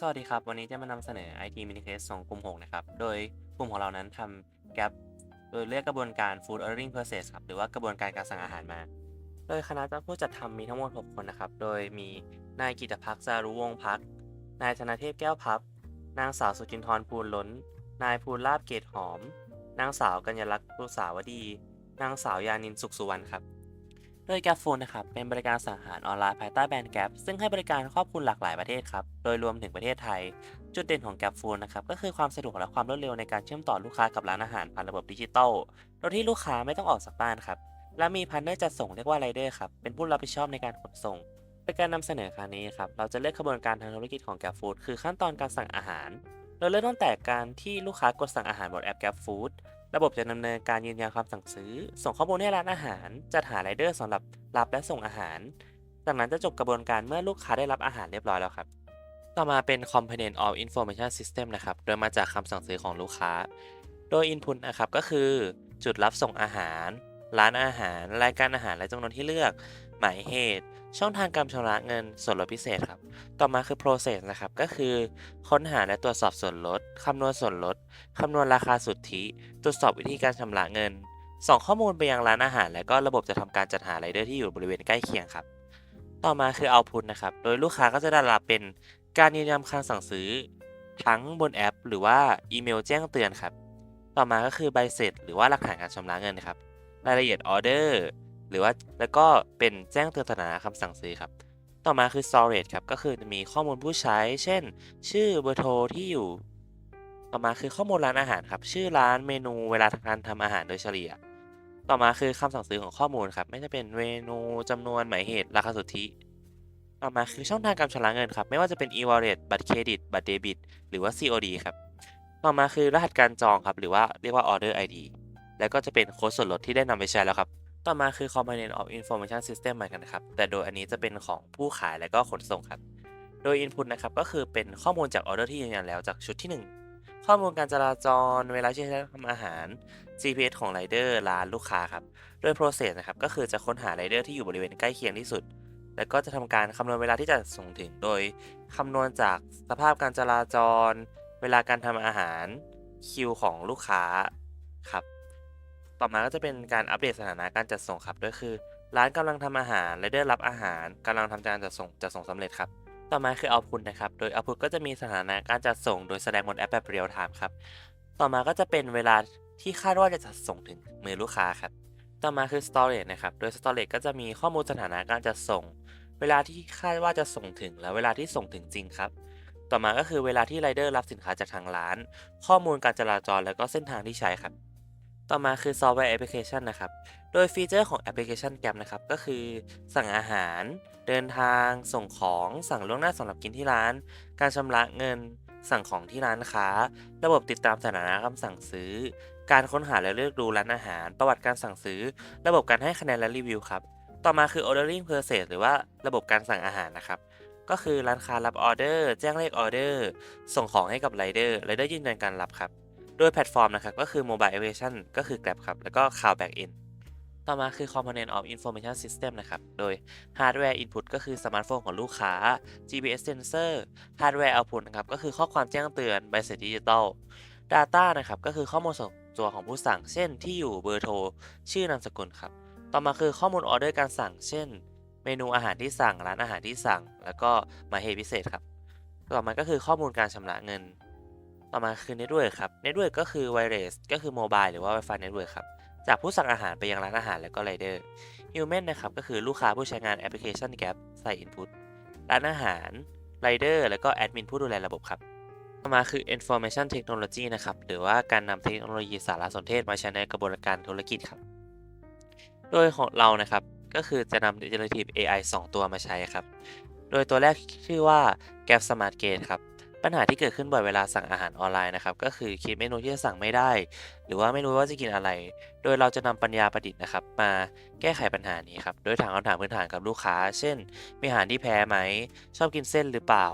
สวัสดีครับ วันนี้จะมานำเสนอ IT Mini Case ของกลุ่ม 6 นะครับ โดยกลุ่มของเรานั้นทำ Gap โดยเรียกกระบวนการ Food Ordering Process ครับ หรือว่ากระบวนการการสั่งอาหารมา โดยคณะผู้จัดทำมีทั้งหมด 6 คนนะครับ โดยมีนายกิตพักษ์จารุวงศ์พัก นายธนเทพแก้วพับ นางสาวสุจินทร์ภูลล้น นายภูลลาบเกตหอม นางสาวกัญญลักษณ์ปุษาวดี นางสาวยานินสุขสุวรรณครับ โดย Gap Food นะครับเป็นบริการสั่งอาหารออนไลน์ภายใต้แบรนด์ Gap ซึ่งให้บริการครอบคลุมหลากหลายประเทศครับ โดยรวมถึงประเทศไทย จุดเด่นของ Gap Food นะครับก็คือความสะดวกและความรวดเร็วในการเชื่อมต่อลูกค้ากับร้านอาหารผ่านระบบดิจิทัลโดยที่ลูกค้าไม่ต้องออกจากบ้านครับและมีพาร์ทเนอร์จัดส่งเรียกว่าไรเดอร์ครับเป็นผู้รับผิดชอบในการขนส่งเป็นการนำเสนอครั้งนี้ครับเราจะเลือกกระบวนการทางธุรกิจของ Gap Food คือขั้นตอนการสั่งอาหารโดยเริ่มตั้งแต่การที่ลูกค้ากดสั่งอาหารบนแอป Gap Food ระบบจะดำเนินการยืนยันความสั่งซื้อ ส่งข้อมูลให้ร้านอาหาร จัดหาไรเดอร์สำหรับรับและส่งอาหาร จากนั้นจะจบกระบวนการเมื่อลูกค้าได้รับอาหารเรียบร้อยแล้วครับ ต่อมาเป็น Component of Information System นะครับ โดยมาจากคำสั่งซื้อของลูกค้า โดย Input นะครับก็คือ จุดรับส่งอาหาร ร้านอาหาร รายการอาหารและจำนวนที่เลือก หมายเหตุ ช่องทางการชำระเงินส่วนลดพิเศษครับ ต่อมาคือ process นะครับ ก็คือ ค้นหาและตรวจสอบส่วนลด คำนวณส่วนลด คำนวณราคาสุทธิ ตรวจสอบวิธีการชำระเงิน ส่งข้อมูลไปยังร้านอาหาร และก็ระบบจะทำการจัดหาไรเดอร์ที่อยู่บริเวณใกล้เคียงครับ ต่อมาคือ output นะครับ โดยลูกค้าก็จะได้รับเป็นการยืนยันคำสั่งซื้อ ทั้งบนแอป หรือว่าอีเมลแจ้งเตือนครับ ต่อมาก็คือใบเสร็จ หรือว่าหลักฐานการชำระเงินครับ รายละเอียดออเดอร์หรือว่าแล้วก็เป็นแจ้งเตือนสถานะคำสั่งซื้อครับ ต่อมาคือ storage ครับ ก็คือจะมีข้อมูลผู้ใช้ เช่น ชื่อเบอร์โทรที่อยู่ ต่อมาคือข้อมูลร้านอาหารครับ ชื่อร้านเมนูเวลาการทำอาหารโดยเฉลี่ย ต่อมาคือคำสั่งซื้อของข้อมูลครับ ไม่ว่าจะเป็นเมนูจำนวนหมายเหตุราคาสุทธิ ต่อมาคือช่องทางการชำระเงินครับ ไม่ว่าจะเป็น e-wallet บัตรเครดิต บัตรเดบิต หรือว่า COD ครับ ต่อมาคือรหัสการจองครับ หรือว่าเรียกว่า order ID แล้วก็จะเป็นโค้ดส่วนลดที่ได้นำไปใช้แล้วครับ ต่อมาคือ Component of Information System เหมือนกันครับ แต่โดยอันนี้จะเป็นของผู้ขายและก็ขนส่งครับ โดย Input นะครับก็คือเป็นข้อมูลจากออเดอร์ที่ยืนยันแล้วจากชุดที่ 1 ข้อมูลการจราจร เวลาที่ใช้ทำอาหาร GPS ของไรเดอร์ร้านลูกค้าครับ โดย process นะครับก็คือจะค้นหาไรเดอร์ที่อยู่บริเวณใกล้เคียงที่สุดแล้วก็จะทำการคำนวณเวลาที่จะส่งถึงโดยคำนวณจากสภาพการจราจร เวลาการทำอาหารคิวของลูกค้าครับ ต่อมาก็จะเป็นการอัปเดตสถานะการจัดส่งครับก็คือ ร้านกำลังทำอาหารไรเดอร์รับอาหารกำลังทำการจัดส่งจัดส่งสำเร็จครับ ต่อมาคือ output นะครับ โดย output ก็จะมีสถานะการจัดส่ง โดยแสดงบนแอปแบบ real time ครับ ต่อมาก็จะเป็นเวลาที่คาดว่าจะจัดส่งถึงมือลูกค้าครับ ต่อมาคือ storage นะครับ โดย storage ก็จะมีข้อมูลสถานะการจัดส่ง เวลาที่คาดว่าจะส่งถึง และเวลาที่ส่งถึงจริงครับ ต่อมาก็คือเวลาที่ไรเดอร์รับสินค้าจากทางร้าน ข้อมูลการจราจร และก็เส้นทางที่ใช้ครับ ต่อมาคือซอฟต์แวร์แอปพลิเคชันนะครับ โดยฟีเจอร์ของแอปพลิเคชัน Gap นะครับ ก็คือ สั่งอาหาร เดินทาง ส่งของ สั่งล่วงหน้าสำหรับกินที่ร้าน การชำระเงิน สั่งของที่ร้านค้า ระบบติดตามสถานะคำสั่งซื้อ การค้นหาและเลือกดูร้านอาหาร ประวัติการสั่งซื้อ ระบบการให้คะแนนและรีวิวครับ ต่อมาคือ ordering process หรือว่าระบบการสั่งอาหารนะครับก็คือร้านค้ารับออเดอร์ แจ้งเลขออเดอร์ ส่งของให้กับไรเดอร์ไรเดอร์ยืนยันการรับครับ โดยแพลตฟอร์มนะครับก็คือ Mobile Application ก็คือ Grab ครับ แล้วก็ Cloud Backend ต่อมาคือ Component of Information System นะครับ โดย Hardware Input ก็คือสมาร์ทโฟนของลูกค้า GPS Sensor Hardware Output นะครับ ก็คือข้อความแจ้งเตือนใบเสร็จดิจิตอล Data นะครับ ก็คือข้อมูลส่วนตัวของผู้สั่ง เช่น ที่อยู่เบอร์โทร ชื่อนามสกุลครับ ต่อมาคือข้อมูลออเดอร์การสั่ง เช่น เมนูอาหารที่สั่ง ร้านอาหารที่สั่ง แล้วก็หมายเหตุพิเศษครับ ต่อมาก็คือข้อมูลการชำระเงิน ต่อมาคือ Network ครับ Network ก็คือ Wireless ก็คือ Mobile หรือว่า Wi-Fi Network ครับ จากผู้สั่งอาหารไปยังร้านอาหารและก็ไรเดอร์ Human นะครับ ก็คือลูกค้าผู้ใช้งานแอปพลิเคชัน Gap ใส่ Input ร้านอาหารไรเดอร์และก็แอดมินผู้ดูแลระบบครับ ต่อมาคือ Information Technology นะครับ หรือว่าการนำเทคโนโลยีสารสนเทศมาใช้ในกระบวนการธุรกิจครับ โดยของเรานะครับ ก็คือจะนำ Generative AI 2 ตัวมาใช้ครับ โดยตัวแรกชื่อว่า Gap Smart Gate ครับ ปัญหาที่เกิดขึ้นบ่อยเวลาสั่งอาหารออนไลน์นะครับก็คือคิดเมนูที่จะสั่งไม่ได้ หรือว่าไม่รู้ว่าจะกินอะไร โดยเราจะนำปัญญาประดิษฐ์นะครับมาแก้ไขปัญหานี้ครับโดยถามคำถามพื้นฐานกับลูกค้า เช่น มีอาหารที่แพ้ไหม ชอบกินเส้นหรือเปล่า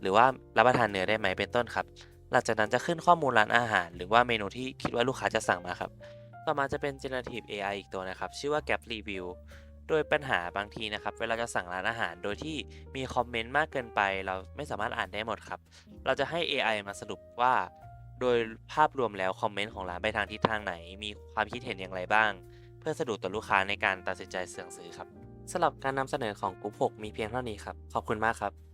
หรือว่ารับประทานเนื้อได้ไหมเป็นต้นครับหลังจากนั้นจะขึ้นข้อมูลร้านอาหาร หรือว่าเมนูที่คิดว่าลูกค้าจะสั่งมาครับต่อมาจะเป็น generative AI อีกตัวนะครับชื่อว่า Gap Review โดยปัญหาบางทีนะครับ เวลาจะสั่งร้านอาหารโดยที่มีคอมเมนต์มากเกินไป เราไม่สามารถอ่านได้หมดครับ เราจะให้ AI มาสรุปว่า โดยภาพรวมแล้วคอมเมนต์ของร้านไปทางทิศทางไหน มีความคิดเห็นอย่างไรบ้าง เพื่อสะดวกต่อลูกค้าในการตัดสินใจสั่งซื้อครับสำหรับการนำเสนอของกลุ่ม6มีเพียงเท่านี้ครับ ขอบคุณมากครับ